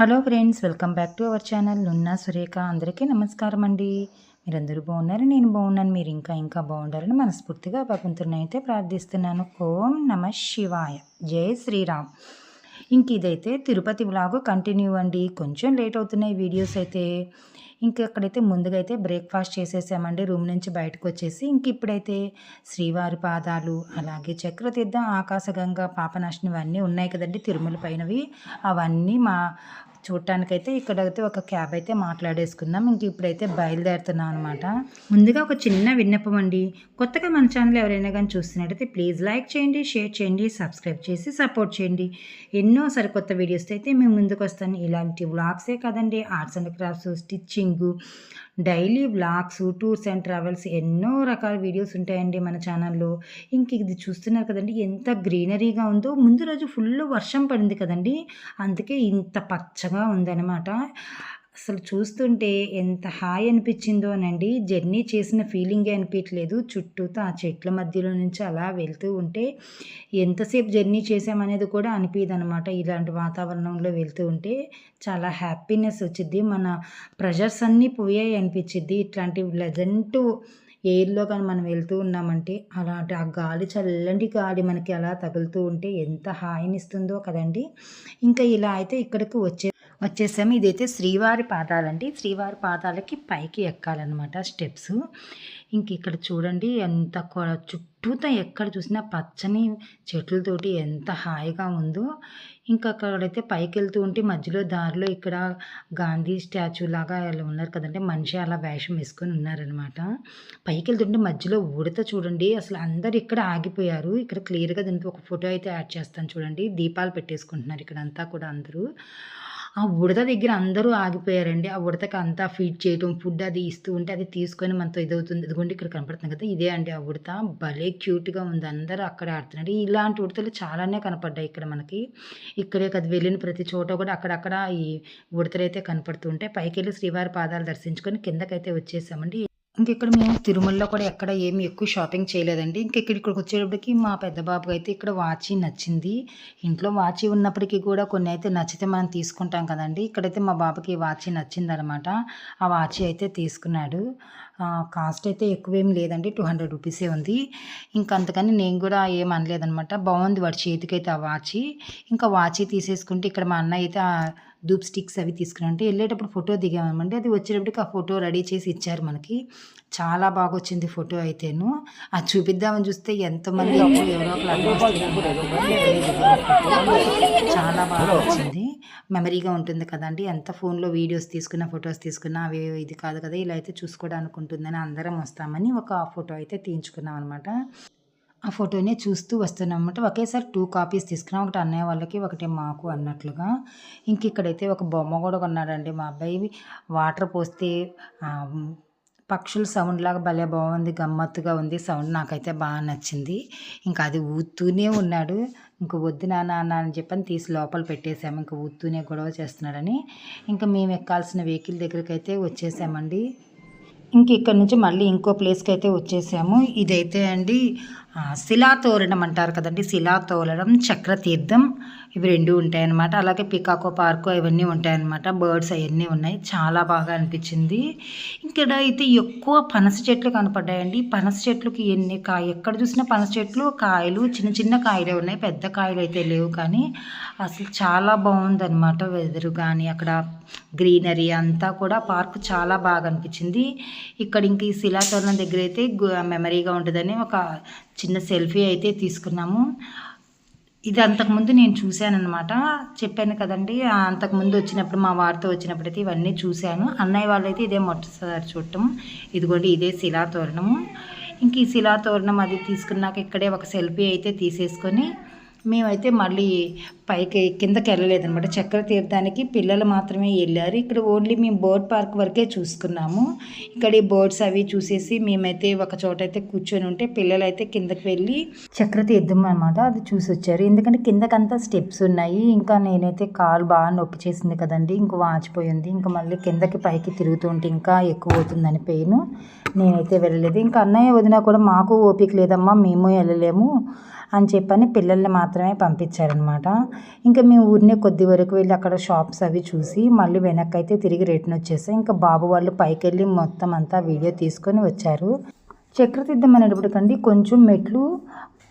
Hello friends welcome back to our channel Nunna Surekha. అందరికీ నమస్కారం అండి. మీరందరూ బాగున్నారు? నేను బాగున్నాను. మీరు ఇంకా ఇంకా బాగుండాలని మనస్ఫూర్తిగా భగవంతుని అయితే ప్రార్థిస్తున్నాను. ఓం నమ శివాయ. జై శ్రీరామ్. ఇంక ఇదైతే తిరుపతి వ్లాగ్ కంటిన్యూ అండి. కొంచెం లేట్ అవుతున్నాయి వీడియోస్ అయితే. ఇంక అక్కడైతే ముందుగా అయితే బ్రేక్ఫాస్ట్ చేసేసామండి. రూమ్ నుంచి బయటకు వచ్చేసి ఇంక ఇప్పుడైతే శ్రీవారి పాదాలు అలాగే చక్రతీర్థం ఆకాశగంగా పాపనాశనం ఇవన్నీ ఉన్నాయి కదండి తిరుమల పైనవి. అవన్నీ మా చూడటానికైతే ఇక్కడైతే ఒక క్యాబ్ అయితే మాట్లాడేసుకున్నాం. ఇంక ఇప్పుడైతే బయలుదేరుతున్నాం అనమాట ముందుగా ఒక చిన్న విన్నపం అండి. కొత్తగా మన ఛానల్ ఎవరైనా కానీ చూస్తున్నట్టయితే ప్లీజ్ లైక్ చేయండి షేర్ చేయండి సబ్స్క్రైబ్ చేసి సపోర్ట్ చేయండి. ఎన్నో సరికొత్త వీడియోస్ అయితే మేము ముందుకు వస్తాను ఇలాంటి వ్లాగ్సే కదండి arts and crafts stitching daily vlogs tours and travels ఎన్నో రకాల వీడియోస్ ఉంటాయండి మన ఛానల్లో. ఇంక ఇది చూస్తున్నారు కదండి ఎంత గ్రీనరీగా ఉందో. ముందు రోజు ఫుల్ వర్షం పడింది కదండి అందుకే ఇంత పచ్చగా ఉందన్నమాట. అసలు చూస్తుంటే ఎంత హాయ్ అనిపించిందోనండి. జర్నీ చేసిన ఫీలింగే అనిపించలేదు చుట్టూతో ఆ చెట్ల మధ్యలో నుంచి అలా వెళ్తూ ఉంటే ఎంతసేపు జర్నీ చేసామనేది కూడా అనిపించదు అనమాట ఇలాంటి వాతావరణంలో వెళ్తూ ఉంటే చాలా హ్యాపీనెస్ వచ్చింది మన ప్రెషర్స్ అన్నీ పోయాయి అనిపించింది ఇట్లాంటి లెజెంట్ ఎయిర్లో కానీ మనం వెళ్తూ ఉన్నామంటే అలాంటి ఆ గాలి చల్లంటి గాలి మనకి అలా తగులుతూ ఉంటే ఎంత హాయినిస్తుందో కదండి. ఇంకా ఇలా అయితే ఇక్కడికి వచ్చే వచ్చేసాము. ఇదైతే శ్రీవారి పాదాలండి. శ్రీవారి పాదాలకి పైకి ఎక్కాలన్నమాట స్టెప్స్. ఇంక ఇక్కడ చూడండి ఎంత చుట్టూతో ఎక్కడ చూసినా పచ్చని చెట్లతోటి ఎంత హాయిగా ఉందో. ఇంకా అక్కడైతే పైకి వెళ్తూ ఉంటే మధ్యలో దారిలో ఇక్కడ గాంధీ స్టాచ్యూ లాగా ఉన్నారు కదంటే మనిషి అలా వేషం వేసుకొని ఉన్నారనమాట పైకి వెళ్తుంటే మధ్యలో ఉడత చూడండి. అసలు అందరు ఇక్కడ ఆగిపోయారు. ఇక్కడ క్లియర్గా దీనికి ఒక ఫోటో అయితే యాడ్ చేస్తాను చూడండి. దీపాలు పెట్టేసుకుంటున్నారు ఇక్కడ అంతా కూడా అందరూ. ఆ ఉడత దగ్గర అందరూ ఆగిపోయారండి. ఆ ఉడతకి అంతా ఫీడ్ చేయటం ఫుడ్ అది ఇస్తూ ఉంటే అది తీసుకొని మనతో ఇదవుతుంది. ఇదిగోండి ఇక్కడ కనపడుతుంది కదా ఇదే అండి ఆ ఉడత భలే క్యూట్గా ఉంది. అందరూ అక్కడ ఆడుతున్నారు. ఇలాంటి ఉడతలు చాలానే కనపడ్డాయి ఇక్కడ మనకి. ఇక్కడే కదా వెళ్ళిన ప్రతి చోట కూడా అక్కడక్కడ ఈ ఉడతలు అయితే కనపడుతుంటాయి పైకి వెళ్ళి శ్రీవారి పాదాలు దర్శించుకొని కిందకైతే వచ్చేసామండి. ఇంకెక్కడ మేము తిరుమలలో కూడా ఎక్కడ ఏమి ఎక్కువ షాపింగ్ చేయలేదండి. ఇంకెక్కడ ఇక్కడికి వచ్చేటప్పటికి మా పెద్ద బాబుకి అయితే ఇక్కడ వాచి నచ్చింది. ఇంట్లో వాచి ఉన్నప్పటికీ కూడా కొన్ని అయితే నచ్చితే మనం తీసుకుంటాం కదండి. ఇక్కడైతే మా బాబుకి వాచి నచ్చింది అనమాట ఆ వాచి అయితే తీసుకున్నాడు. కాస్ట్ అయితే ఎక్కువేం లేదండి. టూ హండ్రెడ్ రూపీసే ఉంది. ఇంకా అంతకని నేను కూడా ఏం అనలేదనమాట. బాగుంది వాడి చేతికైతే ఆ వాచి. ఇంకా వాచి తీసేసుకుంటే ఇక్కడ మా అన్న అయితే ధూప్ స్టిక్స్ అవి తీసుకుని వెళ్ళేటప్పుడు ఫోటో దిగామనమాట అది వచ్చేటప్పటికి ఆ ఫోటో రెడీ చేసి ఇచ్చారు మనకి. చాలా బాగా వచ్చింది ఫోటో అయితేను. అది చూపిద్దామని చూస్తే ఎంతమంది ఎవరో చాలా బాగా వచ్చింది. మెమరీగా ఉంటుంది కదండి ఎంత ఫోన్లో వీడియోస్ తీసుకున్న ఫొటోస్ తీసుకున్నా అవి ఇది కాదు కదా ఇలా అయితే చూసుకోవడానికి ఉంటుందని అందరం వస్తామని ఒక ఫోటో అయితే తీయించుకున్నాం అనమాట ఆ ఫోటోనే చూస్తూ వస్తున్నామన్నమాట ఒకేసారి టూ కాపీస్ తీసుకున్నాం ఒకటి అన్నయ్య వాళ్ళకి ఒకటి మాకు అన్నట్లుగా. ఇంక ఇక్కడైతే ఒక బొమ్మ కూడా కొన్నాడండి మా అబ్బాయి. వాటర్ పోస్తే పక్షుల సౌండ్ లాగా భలే బాగుంది గమ్మత్తుగా ఉంది సౌండ్ నాకైతే బాగా నచ్చింది. ఇంకా అది ఊతూనే ఉన్నాడు. ఇంక వద్దు నాన్న అని చెప్పని తీసి లోపల పెట్టేశాము. ఇంకా ఊతూనే గొడవ చేస్తున్నాడని. ఇంకా మేము ఎక్కాల్సిన వెహికల్ దగ్గరికి అయితే వచ్చేసామండి. ఇంక ఇక్కడ నుంచి మళ్ళీ ఇంకో ప్లేస్కి అయితే వచ్చేసాము. ఇదైతే అండి శిలాతోరణం అంటారు కదండి శిలాతోరణం చక్రతీర్థం ఇవి రెండు ఉంటాయన్నమాట. అలాగే పికాకో పార్కు ఇవన్నీ ఉంటాయన్నమాట. బర్డ్స్ అవన్నీ ఉన్నాయి. చాలా బాగా అనిపించింది. ఇక్కడ అయితే ఎక్కువ పనస చెట్లు కనపడ్డాయండి. పనస చెట్లుకి ఎన్ని కాయ ఎక్కడ చూసినా పనస చెట్లు కాయలు చిన్న చిన్న కాయలే ఉన్నాయి. పెద్ద కాయలు అయితే లేవు కానీ అసలు చాలా బాగుందన్నమాట వెదరు. కానీ అక్కడ గ్రీనరీ అంతా కూడా పార్క్ చాలా బాగా అనిపించింది. ఇక్కడ ఇంక ఈ శిలాతోరణం దగ్గర అయితే మెమరీగా ఉంటుందని ఒక చిన్న సెల్ఫీ అయితే తీసుకున్నాము. ఇది అంతకుముందు నేను చూశానమాట చెప్పాను కదండి అంతకుముందు వచ్చినప్పుడు మా వారితో వచ్చినప్పుడు అయితే ఇవన్నీ చూశాను. అన్నయ్య వాళ్ళైతే ఇదే మొట్టసారి చూడటం. ఇదిగోండి ఇదే శిలాతోరణము ఇంక ఈ శిలాతోరణం అది తీసుకున్నాక ఇక్కడే ఒక సెల్ఫీ అయితే తీసేసుకొని మేమైతే మళ్ళీ పైకి కిందకి వెళ్ళలేదనమాట చక్ర తీర్థానికి పిల్లలు మాత్రమే వెళ్ళారు. ఇక్కడ ఓన్లీ మేము బర్డ్ పార్క్ వరకే చూసుకున్నాము. ఇక్కడ ఈ బర్డ్స్ అవి చూసేసి మేమైతే ఒక చోట అయితే కూర్చొని ఉంటే పిల్లలు అయితే కిందకి వెళ్ళి చక్ర తీర్థం అనమాట అది చూసి వచ్చారు ఎందుకంటే కిందకంతా స్టెప్స్ ఉన్నాయి. ఇంకా నేనైతే కాలు బాగా నొప్పి చేసింది కదండి. ఇంక వాచిపోయింది. ఇంకా మళ్ళీ కిందకి పైకి తిరుగుతుంటే ఇంకా ఎక్కువ అవుతుందని పెయిన్. నేనైతే వెళ్ళలేదు. ఇంకా అన్నయ్య వదిన కూడా మాకు ఓపిక లేదమ్మా. మేము వెళ్ళలేము. అని చెప్పని పిల్లల్ని మాత్రమే పంపించారనమాట. ఇంకా మేము ఊరినే కొద్ది వరకు వెళ్ళి అక్కడ షాప్స్ అవి చూసి మళ్ళీ వెనక్కి అయితే తిరిగి రిటర్న్ వచ్చేసాం. ఇంకా బాబు వాళ్ళు పైకి వెళ్ళి మొత్తం అంతా వీడియో తీసుకొని వచ్చారు. చక్రతీర్థం అనేటప్పటికండి కొంచెం మెట్లు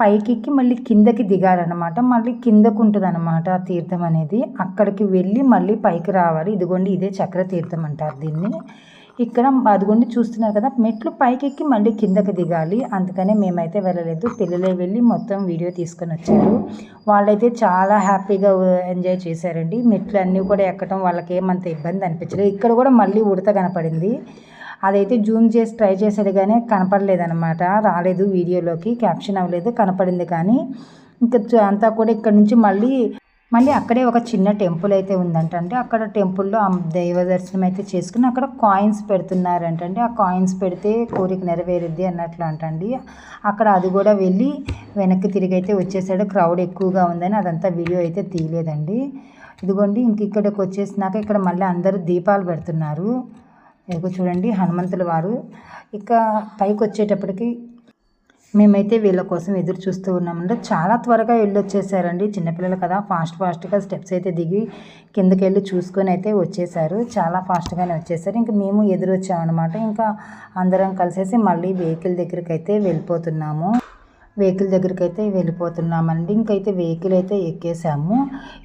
పైకి మళ్ళీ కిందకి దిగాలన్నమాట మళ్ళీ కిందకు ఉంటుంది అనమాట ఆ తీర్థం అనేది. అక్కడికి వెళ్ళి మళ్ళీ పైకి రావాలి. ఇదిగోండి ఇదే చక్ర తీర్థం అంటారు దీన్ని. ఇక్కడ అదిగోండి చూస్తున్నారు కదా మెట్లు పైకి ఎక్కి మళ్ళీ కిందకి దిగాలి. అందుకనే మేమైతే వెళ్ళలేదు. పిల్లలే వెళ్ళి మొత్తం వీడియో తీసుకొని వచ్చారు. వాళ్ళైతే చాలా హ్యాపీగా ఎంజాయ్ చేశారండి. మెట్లు అన్నీ కూడా ఎక్కడం వాళ్ళకి ఏమంత ఇబ్బంది అనిపించలేదు. ఇక్కడ కూడా మళ్ళీ ఉడత కనపడింది. అదైతే జూమ్ చేసి ట్రై చేసేది కానీ కనపడలేదనమాట రాలేదు వీడియోలోకి క్యాప్షన్ అవ్వలేదు కనపడింది కానీ. ఇంకా అంతా కూడా ఇక్కడ నుంచి మళ్ళీ మళ్ళీ అక్కడే ఒక చిన్న టెంపుల్ అయితే ఉందంటండి. అక్కడ టెంపుల్లో ఆ దైవ దర్శనం అయితే చేసుకుని అక్కడ కాయిన్స్ పెడుతున్నారంటండి. ఆ కాయిన్స్ పెడితే కోరిక నెరవేరుద్ది అన్నట్లు అంటండి. అక్కడ అది కూడా వెళ్ళి వెనక్కి తిరిగి అయితే వచ్చేసాడు. క్రౌడ్ ఎక్కువగా ఉందని అదంతా వీడియో అయితే తీయలేదండి. ఇదిగోండి ఇంక ఇక్కడికి వచ్చేసినాక ఇక్కడ మళ్ళీ అందరూ దీపాలు పెడుతున్నారు. ఇదిగో చూడండి హనుమంతుల వారు. ఇక పైకి వచ్చేటప్పటికి మేమైతే వీళ్ళ కోసం ఎదురు చూస్తూ ఉన్నామంటే చాలా త్వరగా వెళ్ళి వచ్చేసారండి చిన్నపిల్లలు కదా ఫాస్ట్ ఫాస్ట్గా స్టెప్స్ అయితే దిగి కిందకి వెళ్ళి చూసుకొని అయితే వచ్చేసారు. చాలా ఫాస్ట్గానే వచ్చేసారు. ఇంకా మేము ఎదురు వచ్చామన్నమాట ఇంకా అందరం కలిసేసి మళ్ళీ వెహికల్ దగ్గరికి అయితే వెళ్ళిపోతున్నాము. వెహికల్ దగ్గరికి అయితే వెళ్ళిపోతున్నామండి. ఇంకైతే వెహికల్ అయితే ఎక్కేసాము.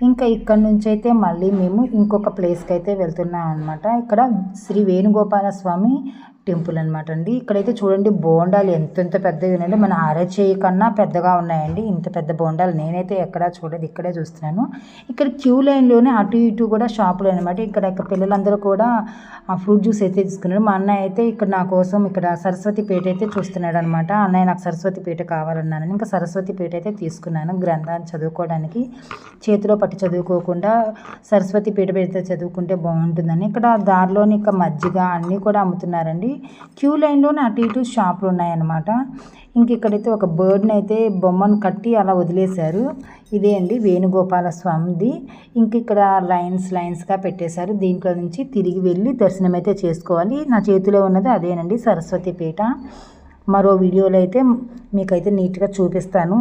ఇంకా ఇక్కడ నుంచి అయితే మళ్ళీ మేము ఇంకొక ప్లేస్కి అయితే వెళ్తున్నాం అనమాట ఇక్కడ శ్రీ వేణుగోపాల స్వామి టెంపుల్ అనమాట అండి. ఇక్కడైతే చూడండి బోండాలు ఎంతెంత పెద్దవి ఉన్నాయండి మన అరచేయి కన్నా పెద్దగా ఉన్నాయండి. ఇంత పెద్ద బోండాలు నేనైతే ఎక్కడా చూడలేదు ఇక్కడే చూస్తున్నాను. ఇక్కడ క్యూ లైన్లోనే అటు ఇటు కూడా షాపులు అనమాట ఇక్కడ ఇక్కడ పిల్లలందరూ కూడా ఆ ఫ్రూట్ జ్యూస్ అయితే తీసుకున్నారు. మా అన్నయ్య అయితే ఇక్కడ నా కోసం ఇక్కడ సరస్వతి పేట అయితే చూస్తున్నాడు అనమాట అన్నయ్య నాకు సరస్వతి పేట కావాలన్నాను ఇంకా సరస్వతి పేట అయితే తీసుకున్నాను గ్రంథాన్ని చదువుకోవడానికి. చేతిలో పట్టి చదువుకోకుండా సరస్వతి పీట పెడితే చదువుకుంటే బాగుంటుందని. ఇక్కడ దారిలోని ఇక మజ్జిగ అన్నీ కూడా అమ్ముతున్నారండి. క్యూ లైన్లోనే అటు ఇటు షాపులు ఉన్నాయన్నమాట. ఇంక ఇక్కడైతే ఒక బర్డ్ని అయితే బొమ్మను కట్టి అలా వదిలేశారు. ఇదే అండి వేణుగోపాల స్వామిది. ఇంక ఇక్కడ లైన్స్ లైన్స్గా పెట్టేశారు. దీంట్లో నుంచి తిరిగి వెళ్ళి దర్శనం అయితే చేసుకోవాలి. నా చేతిలో ఉన్నది అదేనండి సరస్వతిపేట మరో వీడియోలో అయితే మీకైతే నీట్గా చూపిస్తాను.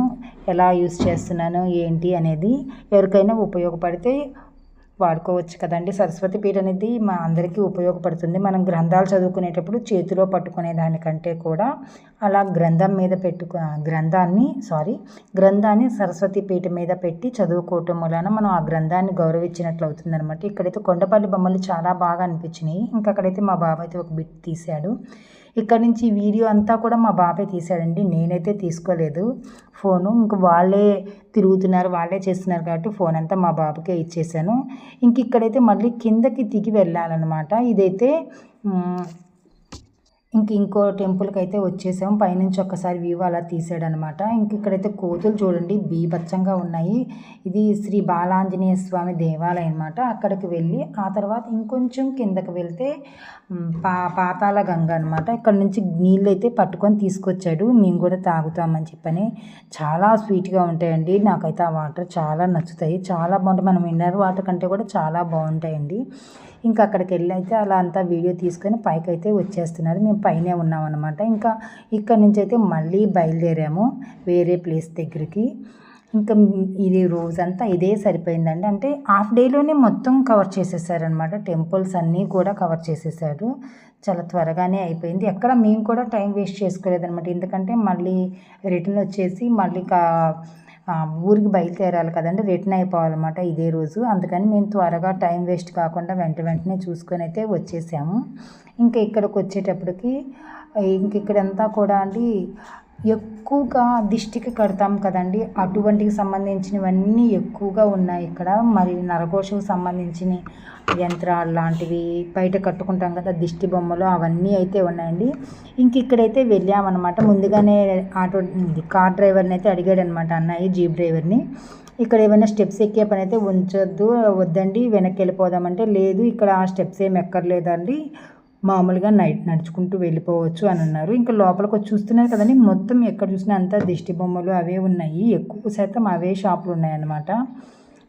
ఎలా యూస్ చేస్తున్నాను ఏంటి అనేది. ఎవరికైనా ఉపయోగపడితే వాడుకోవచ్చు కదండి. సరస్వతి పీఠ అనేది మా అందరికీ ఉపయోగపడుతుంది. మనం గ్రంథాలు చదువుకునేటప్పుడు చేతిలో పట్టుకునే దానికంటే కూడా అలా గ్రంథం మీద పెట్టుకు గ్రంథాన్ని సారీ గ్రంథాన్ని సరస్వతి పీఠ మీద పెట్టి చదువుకోవటం వలన మనం ఆ గ్రంథాన్ని గౌరవించినట్లు అవుతుంది అనమాట ఇక్కడైతే కొండపల్లి బొమ్మలు చాలా బాగా అనిపించినాయి. ఇంకా అక్కడైతే మా బాబాయ్ అయితే ఒక బిట్ తీశాడు ఇక్కడ నుంచి వీడియో అంతా కూడా మా బాబాయ్ తీశాడండి. నేనైతే తీసుకోలేదు ఫోను. ఇంక వాళ్ళే తిరుగుతున్నారు వాళ్ళే చేస్తున్నారు కాబట్టి ఫోన్ అంతా మా బాబుకే ఇచ్చేసాను. ఇంక ఇక్కడైతే మళ్ళీ కిందకి దిగి వెళ్ళాలన్నమాట. ఇదైతే ఇంక ఇంకో టెంపుల్కి అయితే వచ్చేసాం. పైనుంచి ఒక్కసారి వ్యూ అలా తీసాడనమాట ఇంక ఇక్కడైతే కోతులు చూడండి బీభత్సంగా ఉన్నాయి. ఇది శ్రీ బాలాంజనేయ స్వామి దేవాలయం అనమాట అక్కడికి వెళ్ళి ఆ తర్వాత ఇంకొంచెం కిందకి వెళ్తే పా పాతాల గంగ అనమాట ఇక్కడ నుంచి నీళ్ళు అయితే పట్టుకొని తీసుకొచ్చాడు. మేము కూడా తాగుతామని చెప్పని. చాలా స్వీట్గా ఉంటాయండి. నాకైతే ఆ వాటర్ చాలా నచ్చుతాయి. చాలా బాగుంటాయి. మనం మినరల్ వాటర్ కంటే కూడా చాలా బాగుంటాయండి. ఇంకా అక్కడికి వెళ్ళి అయితే అలా అంతా వీడియో తీసుకొని పైకి అయితే వచ్చేస్తున్నారు. మేము పైనే ఉన్నాం అనమాట ఇంకా ఇక్కడ నుంచి అయితే మళ్ళీ బయలుదేరాము వేరే ప్లేస్ దగ్గరికి. ఇంకా ఇది రోజంతా ఇదే సరిపోయిందండి. అంటే హాఫ్ డేలోనే మొత్తం కవర్ చేసేసారనమాట టెంపుల్స్ అన్నీ కూడా కవర్ చేసేసారు. చాలా త్వరగానే అయిపోయింది. ఎక్కడ మేము కూడా టైం వేస్ట్ చేసుకోలేదనమాట ఎందుకంటే మళ్ళీ రిటర్న్ వచ్చేసి మళ్ళీ కా ఊరికి బయలుదేరాలి కదండి రిటర్న్ అయిపోవాలన్నమాట ఇదే రోజు. అందుకని మేము త్వరగా టైం వేస్ట్ కాకుండా వెంట వెంటనే చూసుకొని అయితే వచ్చేసాము. ఇంకా ఇక్కడికి వచ్చేటప్పటికి ఇంక ఇక్కడంతా కూడా అండి ఎక్కువగా దిష్టికి కడతాం కదండి. అటువంటికి సంబంధించినవన్నీ ఎక్కువగా ఉన్నాయి ఇక్కడ. మరి నరకోశకు సంబంధించిన యంత్రాలు లాంటివి బయట కట్టుకుంటాం కదా దిష్టి బొమ్మలు అవన్నీ అయితే ఉన్నాయండి. ఇంక ఇక్కడైతే వెళ్ళామన్నమాట. ముందుగానే ఆటో కార్ డ్రైవర్ని అయితే అడిగాడు అనమాట అన్నయ్య జీప్ డ్రైవర్ని. ఇక్కడ ఏమైనా స్టెప్స్ ఎక్కే పని అయితే ఉంచొద్దు వద్దండి వెనక్కి వెళ్ళిపోదామంటే లేదు. ఇక్కడ ఆ స్టెప్స్ ఏమి ఎక్కర్లేదండి. మామూలుగా నైట్ నడుచుకుంటూ వెళ్ళిపోవచ్చు అని అన్నారు. ఇంకా లోపలికి వచ్చి చూస్తున్నారు కదండి మొత్తం ఎక్కడ చూసినా అంతా దిష్టి బొమ్మలు అవే ఉన్నాయి. ఎక్కువ శాతం అవే షాపులు ఉన్నాయన్నమాట.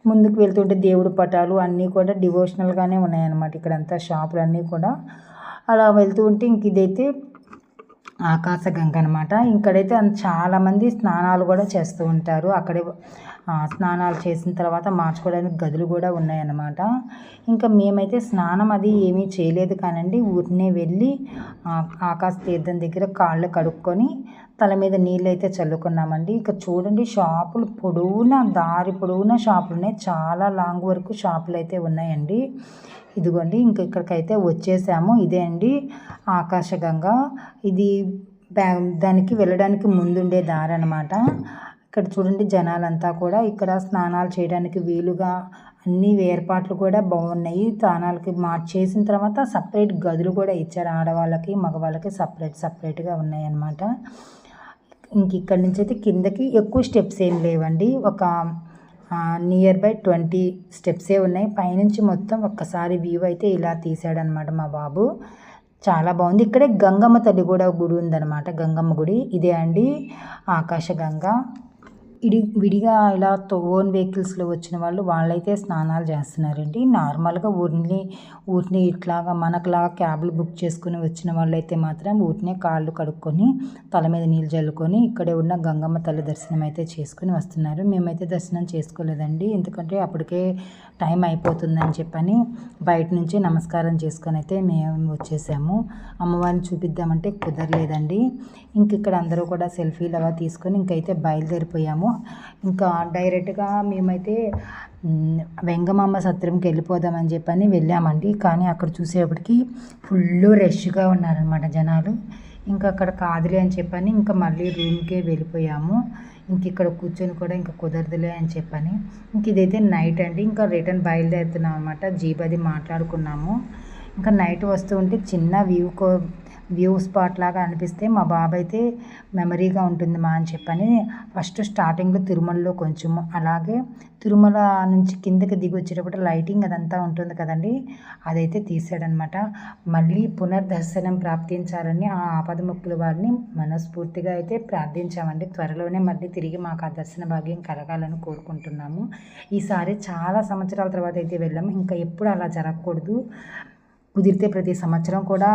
ముందుకు వెళ్తుంటే దేవుడు పటాలు అన్నీ కూడా డివోషనల్గానే ఉన్నాయన్నమాట ఇక్కడంతా షాపులు అన్నీ కూడా. అలా వెళ్తూ ఉంటే ఇంక ఇదైతే ఆకాశగంగ అనమాట ఇక్కడైతే చాలామంది స్నానాలు కూడా చేస్తూ ఉంటారు. అక్కడే స్నానాలు చేసిన తర్వాత మార్చుకోవడానికి గదులు కూడా ఉన్నాయన్నమాట. ఇంకా మేమైతే స్నానం అది ఏమీ చేయలేదు కానండి. ఊరినే వెళ్ళి ఆకాశ తీర్థం దగ్గర కాళ్ళు కడుక్కొని తల మీద నీళ్ళు అయితే చల్లుకున్నామండి. ఇక చూడండి షాపులు పొడవునా దారి పొడవునా షాపులు ఉన్నాయి చాలా లాంగ్ వరకు షాపులు అయితే ఉన్నాయండి. ఇదిగోండి ఇంక ఇక్కడికైతే వచ్చేసాము. ఇదే అండి ఆకాశగంగా ఇది దానికి వెళ్ళడానికి ముందుండే దారి అనమాట ఇక్కడ చూడండి జనాలంతా కూడా ఇక్కడ స్నానాలు చేయడానికి వీలుగా అన్ని ఏర్పాట్లు కూడా బాగున్నాయి. స్నానాలకి మార్చేసిన తర్వాత సపరేట్ గదులు కూడా ఇచ్చారు ఆడవాళ్ళకి మగవాళ్ళకి సపరేట్ సపరేట్గా ఉన్నాయన్నమాట. ఇంక ఇక్కడ నుంచి అయితే కిందకి ఎక్కువ స్టెప్స్ ఏం లేవండి. ఒక నియర్ బై ట్వంటీ స్టెప్సే ఉన్నాయి. పైనుంచి మొత్తం ఒక్కసారి వ్యూ అయితే ఇలా తీసాడనమాట మా బాబు. చాలా బాగుంది. ఇక్కడే గంగమ్మ తల్లి కూడా గుడి ఉందన్నమాట. గంగమ్మ గుడి. ఇదే అండి ఆకాశగంగ ఇడి విడిగా ఇలా ఓన్ వెహికల్స్లో వచ్చిన వాళ్ళు వాళ్ళైతే స్నానాలు చేస్తున్నారండి. నార్మల్గా ఊరిని ఊరిని ఇట్లాగా మనకులాగా క్యాబ్లు బుక్ చేసుకుని వచ్చిన వాళ్ళైతే మాత్రం ఊరినే కాళ్ళు కడుక్కొని తల మీద నీళ్ళు చల్లుకొని ఇక్కడే ఉన్న గంగమ్మ తల్లి దర్శనం అయితే చేసుకుని వస్తున్నారు. మేమైతే దర్శనం చేసుకోలేదండి. ఎందుకంటే అప్పటికే టైం అయిపోతుందని చెప్పని బయట నుంచి నమస్కారం చేసుకొని అయితే మేము వచ్చేసాము. అమ్మవారిని చూపిద్దామంటే కుదరలేదండి. ఇంక ఇక్కడ అందరూ కూడా సెల్ఫీలు అలా తీసుకొని ఇంకైతే బయలుదేరిపోయాము. ఇంకా డైరెక్ట్గా మేమైతే మ్, వెంగమాంబ సత్రంకి వెళ్ళిపోదామని చెప్పని వెళ్ళామండి. కానీ అక్కడ చూసేప్పటికి ఫుల్ రష్గా ఉన్నారనమాట జనాలు. ఇంకా అక్కడ కాదులే అని చెప్పని ఇంకా మళ్ళీ రూమ్కే వెళ్ళిపోయాము. ఇంక ఇక్కడ కూర్చొని కూడా ఇంకా కుదరదులే అని చెప్పని. ఇంక ఇదైతే నైట్ అండి. ఇంకా రిటర్న్ బయలుదేరుతున్నాం అనమాట జీప్ అది మాట్లాడుకున్నాము. ఇంకా నైట్ వస్తూ ఉంటే చిన్న వ్యూ కో వ్యూ స్పాట్ లాగా అనిపిస్తే మా బాబు అయితే మెమరీగా ఉంటుంది మా అని చెప్పని ఫస్ట్ స్టార్టింగ్లో తిరుమలలో కొంచెం అలాగే తిరుమల నుంచి కిందకి దిగి వచ్చేటప్పుడు లైటింగ్ అదంతా ఉంటుంది కదండి అదైతే తీసాడనమాట మళ్ళీ పునర్దర్శనం ప్రాప్తించాలని ఆ ఆపదముక్కుల వారిని మనస్ఫూర్తిగా అయితే ప్రార్థించామండి. త్వరలోనే మళ్ళీ తిరిగి మాకు ఆ దర్శన భాగ్యం కలగాలని కోరుకుంటున్నాము. ఈసారి చాలా సంవత్సరాల తర్వాత అయితే వెళ్ళాము. ఇంకా ఎప్పుడు అలా జరగకూడదు. కుదిరితే ప్రతి సంవత్సరం కూడా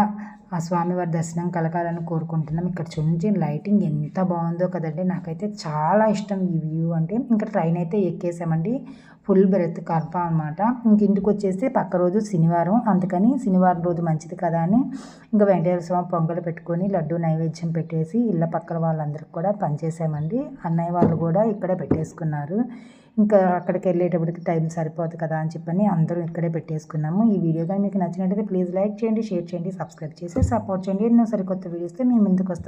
ఆ స్వామివారి దర్శనం కలగాలని కోరుకుంటున్నాం. ఇక్కడ చూడండి లైటింగ్ ఎంత బాగుందో కదండి. నాకైతే చాలా ఇష్టం ఈ వ్యూ అంటే. ఇంకా ట్రైన్ అయితే ఎక్కేసామండి. ఫుల్ బ్రెత్ కన్ఫామ్ అనమాట ఇంక ఇంటికి వచ్చేసి పక్క రోజు శనివారం. అందుకని శనివారం రోజు మంచిది కదా అని ఇంకా వెంకటేశ్వర స్వామి పొంగలు పెట్టుకొని లడ్డు నైవేద్యం పెట్టేసి ఇళ్ళ పక్కన వాళ్ళందరికీ కూడా పనిచేసామండి అన్నయ్య వాళ్ళు కూడా ఇక్కడే పెట్టేసుకున్నారు. ఇంకా అక్కడికి వెళ్ళేటప్పటికి టైం సరిపోదు కదా అని చెప్పని అందరూ ఇక్కడే పెట్టేసుకున్నాము. ఈ వీడియో కానీ మీకు నచ్చినట్టయితే ప్లీజ్ లైక్ చేయండి షేర్ చేయండి సబ్స్క్రైబ్ చేసి సపోర్ట్ చేయండి. ఎన్నో సరికొత్త వీడియోస్తే మేము ముందుకు వస్తాం